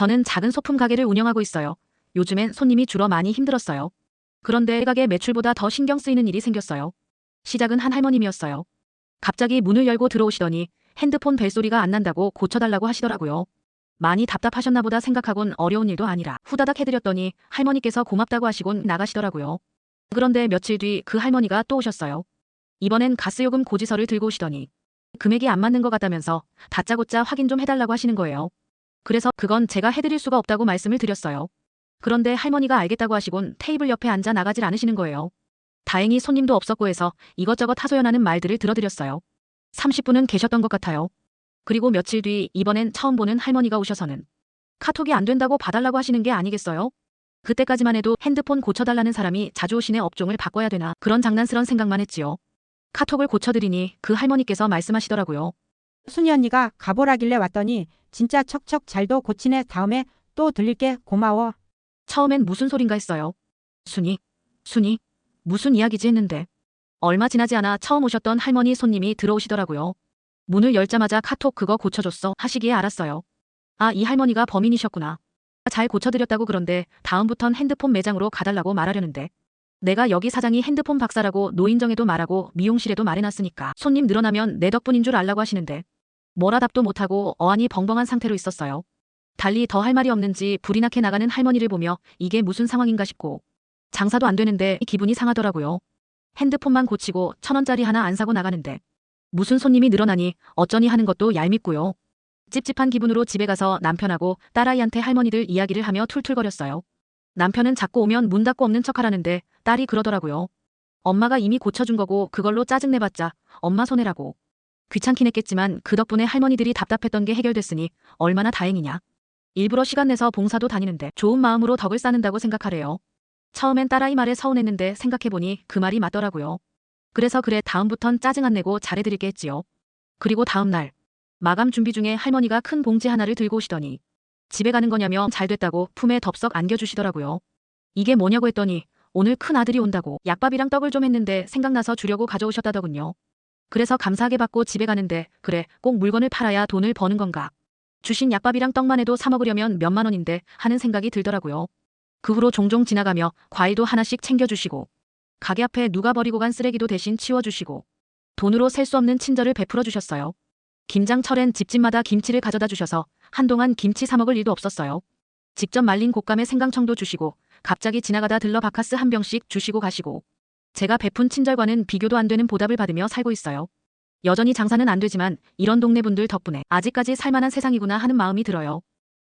저는 작은 소품 가게를 운영하고 있어요. 요즘엔 손님이 줄어 많이 힘들었어요. 그런데 가게 매출보다 더 신경 쓰이는 일이 생겼어요. 시작은 한 할머님이었어요. 갑자기 문을 열고 들어오시더니 핸드폰 벨소리가 안 난다고 고쳐달라고 하시더라고요. 많이 답답하셨나 보다 생각하곤 어려운 일도 아니라 후다닥 해드렸더니 할머니께서 고맙다고 하시곤 나가시더라고요. 그런데 며칠 뒤 그 할머니가 또 오셨어요. 이번엔 가스요금 고지서를 들고 오시더니 금액이 안 맞는 것 같다면서 다짜고짜 확인 좀 해달라고 하시는 거예요. 그래서 그건 제가 해드릴 수가 없다고 말씀을 드렸어요. 그런데 할머니가 알겠다고 하시곤 테이블 옆에 앉아 나가질 않으시는 거예요. 다행히 손님도 없었고 해서 이것저것 하소연하는 말들을 들어드렸어요. 30분은 계셨던 것 같아요. 그리고 며칠 뒤 이번엔 처음 보는 할머니가 오셔서는 카톡이 안 된다고 봐달라고 하시는 게 아니겠어요? 그때까지만 해도 핸드폰 고쳐달라는 사람이 자주 오시네 업종을 바꿔야 되나 그런 장난스런 생각만 했지요. 카톡을 고쳐드리니 그 할머니께서 말씀하시더라고요. 순이 언니가 가보라길래 왔더니 진짜 척척 잘도 고치네 다음에 또 들릴게 고마워. 처음엔 무슨 소린가 했어요. 순이, 순이, 무슨 이야기지 했는데. 얼마 지나지 않아 처음 오셨던 할머니 손님이 들어오시더라고요. 문을 열자마자 카톡 그거 고쳐줬어 하시기에 알았어요. 아, 이 할머니가 범인이셨구나. 잘 고쳐드렸다고 그런데 다음부턴 핸드폰 매장으로 가달라고 말하려는데. 내가 여기 사장이 핸드폰 박사라고 노인정에도 말하고 미용실에도 말해놨으니까 손님 늘어나면 내 덕분인 줄 알라고 하시는데. 뭐라 답도 못하고 어안이 벙벙한 상태로 있었어요. 달리 더 할 말이 없는지 불이 나게 나가는 할머니를 보며 이게 무슨 상황인가 싶고 장사도 안 되는데 기분이 상하더라고요. 핸드폰만 고치고 천 원짜리 하나 안 사고 나가는데 무슨 손님이 늘어나니 어쩌니 하는 것도 얄밉고요. 찝찝한 기분으로 집에 가서 남편하고 딸아이한테 할머니들 이야기를 하며 툴툴거렸어요. 남편은 자꾸 오면 문 닫고 없는 척 하라는데 딸이 그러더라고요. 엄마가 이미 고쳐준 거고 그걸로 짜증내봤자 엄마 손해라고. 귀찮긴 했겠지만 그 덕분에 할머니들이 답답했던 게 해결됐으니 얼마나 다행이냐. 일부러 시간 내서 봉사도 다니는데 좋은 마음으로 덕을 쌓는다고 생각하래요. 처음엔 딸아이 말에 서운했는데 생각해보니 그 말이 맞더라고요. 그래서 그래 다음부턴 짜증 안 내고 잘해드릴게 했지요. 그리고 다음날 마감 준비 중에 할머니가 큰 봉지 하나를 들고 오시더니 집에 가는 거냐며 잘 됐다고 품에 덥석 안겨주시더라고요. 이게 뭐냐고 했더니 오늘 큰 아들이 온다고 약밥이랑 떡을 좀 했는데 생각나서 주려고 가져오셨다더군요. 그래서 감사하게 받고 집에 가는데 그래 꼭 물건을 팔아야 돈을 버는 건가. 주신 약밥이랑 떡만 해도 사 먹으려면 몇만 원인데 하는 생각이 들더라고요. 그 후로 종종 지나가며 과일도 하나씩 챙겨주시고 가게 앞에 누가 버리고 간 쓰레기도 대신 치워주시고 돈으로 셀 수 없는 친절을 베풀어 주셨어요. 김장철엔 집집마다 김치를 가져다 주셔서 한동안 김치 사 먹을 일도 없었어요. 직접 말린 곶감에 생강청도 주시고 갑자기 지나가다 들러 바카스 한 병씩 주시고 가시고 제가 베푼 친절과는 비교도 안 되는 보답을 받으며 살고 있어요. 여전히 장사는 안 되지만 이런 동네 분들 덕분에 아직까지 살만한 세상이구나 하는 마음이 들어요.